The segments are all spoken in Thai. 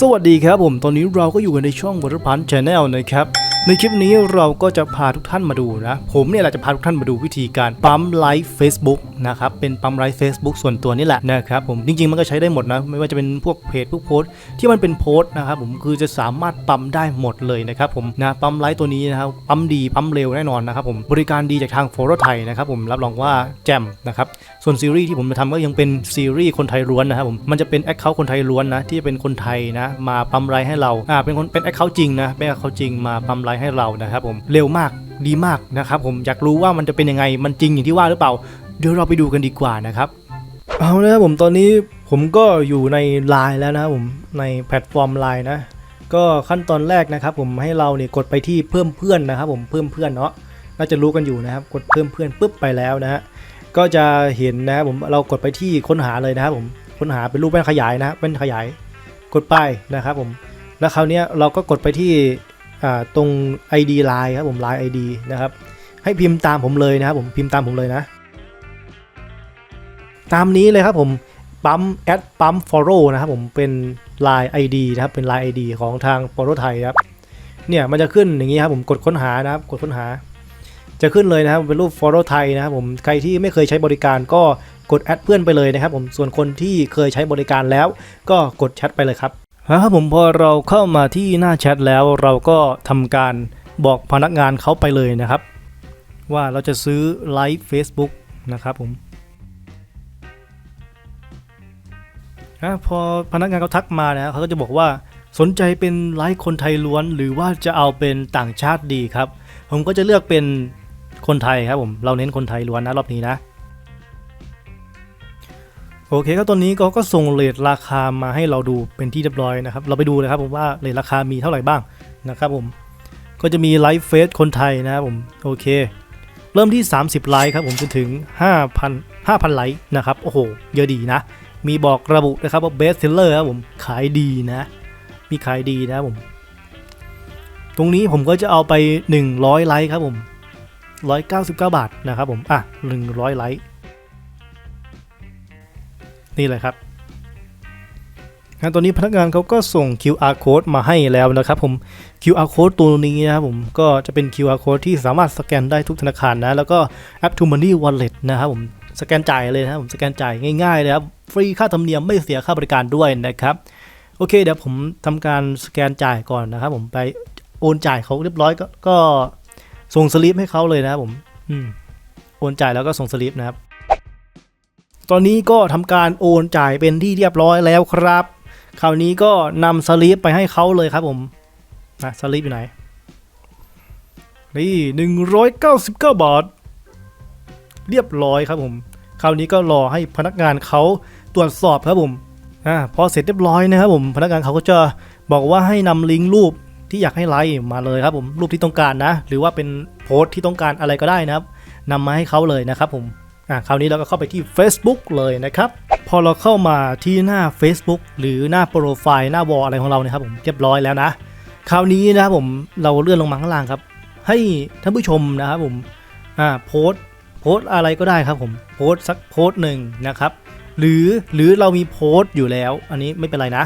สวัสดีครับผม ตอนนี้เราก็อยู่กันในช่องวัฒนพันธ์แชนแนลนะครับ ในคลิปนี้เราก็จะพาทุกท่านมาดูนะผมเนี่ยแหละจะพาทุกท่านมาดูวิธีการปั๊มไลฟ์ Facebook นะครับเป็นปั๊มไลฟ์ Facebook ส่วนตัวนี่แหละนะครับผมจริงๆมันก็ใช้ได้หมดนะไม่ว่าจะเป็นพวกเพจพวกโพสต์ที่มันเป็นโพสต์นะครับผมคือจะสามารถปั๊มได้หมดเลยนะครับผมนะปั๊มไลฟ์ตัวนี้นะครับปั๊มดีปั๊มเร็วแน่นอนนะครับผมบริการดีจากทางโฟร์ไทยนะครับผมรับรองว่าแจ่มนะครับส่วนซีรีส์ที่ผมจะทำก็ยังเป็นซีรีส์คนไทยล้วนนะครับผมมันจะเป็นแอคเคาท์คนไทยล้วนนะที่จะเป็นคนไทยนะมาปั๊มไลค์ให้เราอ่าเป็นคนเป็นแอคเคาท์จริงนะเป็นแอคเคาท์จริงมาปั๊มไลค์ให้เรานะครับผมเร็วมากดีมากนะครับผมอยากรู้ว่ามันจะเป็นยังไงมันจริงอย่างที่ว่าหรือเปล่า เดี๋ยวเราไปดูกันดีกว่านะครับเอาละครับผมตอนนี้ผมก็อยู่ในไลน์แล้วนะครับผมในแพลตฟอร์มไลน์นะก็ขั้นตอนแรกนะครับ ผมให้เราเนี่ยกดไปที่เพิ่มเพื่อนนะครับ ผมเพิ่มเพื่อนเนาะน่าจะรู้กันอยู่นะครับ กดเพิ่มเพื่อนปุ๊บไปแล้วนะฮะก็จะเห็นนะครับผมเรากดไปที่ค้นหาเลยนะครับผมค้นหาเป็นรูปแว่นขยายนะฮะแว่นขยาย กดไปนะครับผมแล้วคราวนี้เราก็กดไปที่ ตรง ID Line ครับผม Line ID นะครับ ให้พิมพ์ตามผมเลยนะครับผมพิมพ์ตามผมเลยนะ ตามนี้เลยครับผมปั๊มแอดปั๊ม follow นะครับผมเป็น Line ID นะครับเป็น Line ID ของทาง follow ไทยครับเนี่ยมันจะขึ้นอย่างนี้ครับผมกดค้นหานะครับกดค้นหา จะขึ้นเลยนะครับเป็นรูป follow ไทยนะครับผมใครที่ไม่เคยใช้บริการก็กดแอดเพื่อนไปเลยนะครับผมส่วนคนที่เคยใช้บริการแล้วก็กดแชทไปเลยครับะครับผมพอเราเข้ามาที่หน้าแชทแล้วเราก็ทำการบอกพนักงานเขาไปเลยนะครับ ว่าเราจะซื้อไลฟ์ Facebook นะครับผมอะพอพนักงานเขาทักมานะเขาก็จะบอกว่าสนใจเป็นไลฟ์คนไทยล้วน หรือว่าจะเอาเป็นต่างชาติดีครับ ผมก็จะเลือกเป็นคนไทยครับผมเราเน้นคนไทยล้วนนะรอบนี้นะ โอเคครับตอนนี้เขาก็ส่งเลทราคามาให้เราดูเป็นที่เรียบร้อยนะครับ เราไปดูเลยครับผมว่าเลทราคามีเท่าไหร่บ้างนะครับผม ก็จะมีไลฟ์เฟสคนไทยนะครับผมโอเค เริ่มที่ 30 ไลค์ครับผมจนถึง 5,000 5,000 ไลค์นะครับ โอ้โห เยอะดีนะ มีบอกระบุนะครับว่าเบสเซลเลอร์ครับผมขายดีนะ มีขายดีนะครับผม ตรงนี้ผมก็จะเอาไป 100 ไลค์ครับผม 199 บาทนะครับผม อะ 100 ไลค์ นี่เลยครับงั้นตอนนี้พนักงานเขาก็ส่ง QR code มาให้แล้วนะครับผม QR code ตัวนี้นะครับผมก็จะเป็น QR code ที่สามารถสแกนได้ทุกธนาคารนะ แล้วก็แอป To Money Wallet นะครับผมสแกนจ่ายเลยนะครับผมสแกนจ่ายง่ายๆเลยครับฟรีค่าธรรมเนียมไม่เสียค่าบริการด้วยนะครับ โอเคเดี๋ยวผมทำการสแกนจ่ายก่อนนะครับ ผมไปโอนจ่ายเขาเรียบร้อยก็ก็ส่งสลิปให้เขาเลยนะครับผมอืมโอนจ่ายแล้วก็ส่งสลิปนะครับ ตอนนี้ก็ทำการโอนจ่ายเป็นที่เรียบร้อยแล้วครับ คราวนี้ก็นำสลิปไปให้เขาเลยครับผมนะสลิปอยู่ไหน นี่หนึ่งร้อยเก้าสิบเก้าบาท เรียบร้อยครับผม คราวนี้ก็รอให้พนักงานเขาตรวจสอบครับผมอ่าพอเสร็จเรียบร้อยนะครับผม พนักงานเขาก็จะบอกว่าให้นำลิงก์รูปที่อยากให้ไลค์มาเลยครับผมรูปที่ต้องการนะ หรือว่าเป็นโพสต์ที่ต้องการอะไรก็ได้นะครับนำมาให้เขาเลยนะครับผม อะคราวนี้เราก็เข้าไปที่ Facebook เลยนะครับ พอเราเข้ามาที่หน้า Facebook หรือหน้าโปรไฟล์หน้าวอลอะไรของเราเนี่ยครับผมเรียบร้อยแล้วนะ คราวนี้นะครับผมเราเลื่อนลงมาข้างล่างครับ ให้ท่านผู้ชมนะครับผมอ่าโพสโพสอะไรก็ได้ครับผมโพสสักโพสหนึ่งนะครับหรือหรือเรามีโพสอยู่แล้ว อันนี้ไม่เป็นไรนะ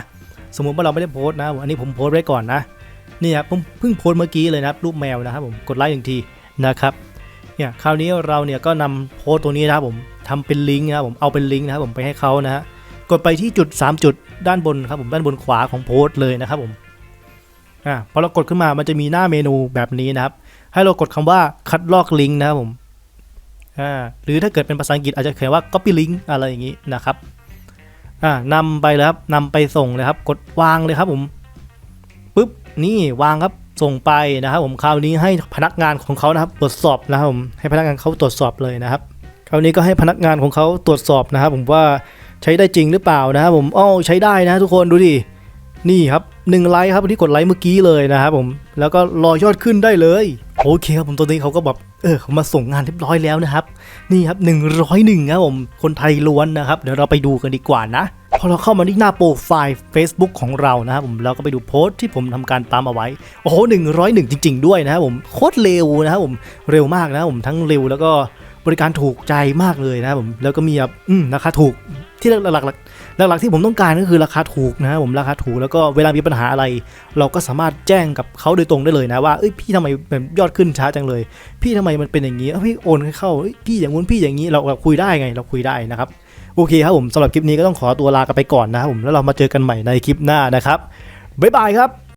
สมมุติว่าเราไม่ได้โพสนะอันนี้ผมโพสไว้ก่อนนะนี่ครับผมเพิ่งโพสเมื่อกี้เลยนะรูปแมวนะครับผมกดไลค์หนึ่งทีนะครับ เนี่ยคราวนี้เราเนี่ยก็นำโพสต์ตัวนี้นะครับผมทำเป็นลิงก์นะครับผมเอาเป็นลิงก์นะครับผมไปให้เขานะฮะกดไปที่จุด 3 จุดด้านบนครับผมด้านบนขวาของโพสต์เลยนะครับผมอ่าพอเรากดขึ้นมามันจะมีหน้าเมนูแบบนี้นะครับ ให้เรากดคำว่าคัดลอกลิงก์นะครับผมอ่าหรือถ้าเกิดเป็นภาษาอังกฤษอาจจะเขียนว่า copy link อะไรอย่างนี้นะครับอ่านำไปแล้วครับนำไปส่งเลยครับ กดวางเลยครับผมปุ๊บนี่วางครับ ส่งไปนะครับผมคราวนี้ให้พนักงานของเขานะครับตรวจสอบนะครับผมให้พนักงานเขาตรวจสอบเลยนะครับ คราวนี้ก็ให้พนักงานของเขาตรวจสอบนะครับ ผมว่าใช้ได้จริงหรือเปล่านะครับผมอ้อใช้ได้นะทุกคนดูดินี่ครับหนึ่งไลค์ครับที่กดไลค์เมื่อกี้เลยนะครับผมแล้วก็รอยอดขึ้นได้เลยโอเคครับผมตัวนี้เขาก็แบบเออเขามาส่งงานเรียบร้อยแล้วนะครับ นี่ครับ101ครับผมคนไทยล้วนนะครับ เดี๋ยวเราไปดูกันดีกว่านะ พอเราเข้ามาที่หน้าโปรไฟล์ Facebook ของเรานะครับผมเราก็ไปดูโพสต์ที่ผมทำการตามเอาไว้ โอ้โหหนึ่งร้อยหนึ่งจริง ๆ ด้วยนะครับผมโคตรเร็วนะครับผมเร็วมากนะครับผมทั้งเร็วแล้วก็บริการถูกใจมากเลยนะครับผมแล้วก็มีแบบราคาถูกที่หลักๆหลักๆที่ผมต้องการก็คือราคาถูกนะครับผมราคาถูกแล้วก็เวลามีปัญหาอะไร เราก็สามารถแจ้งกับเขาโดยตรงได้เลยนะว่าเอ้ยพี่ทำไมเป็นยอดขึ้นช้าจังเลย พี่ทำไมมันเป็นอย่างนี้พี่โอนให้เข้าพี่อย่างงู้นพี่อย่างนี้เราคุยได้ไงเราคุยได้นะครับ โอเคครับผมสำหรับคลิปนี้ก็ต้องขอตัวลากันไปก่อนนะครับผมแล้วเรามาเจอกันใหม่ในคลิปหน้านะครับบ๊ายบายครับ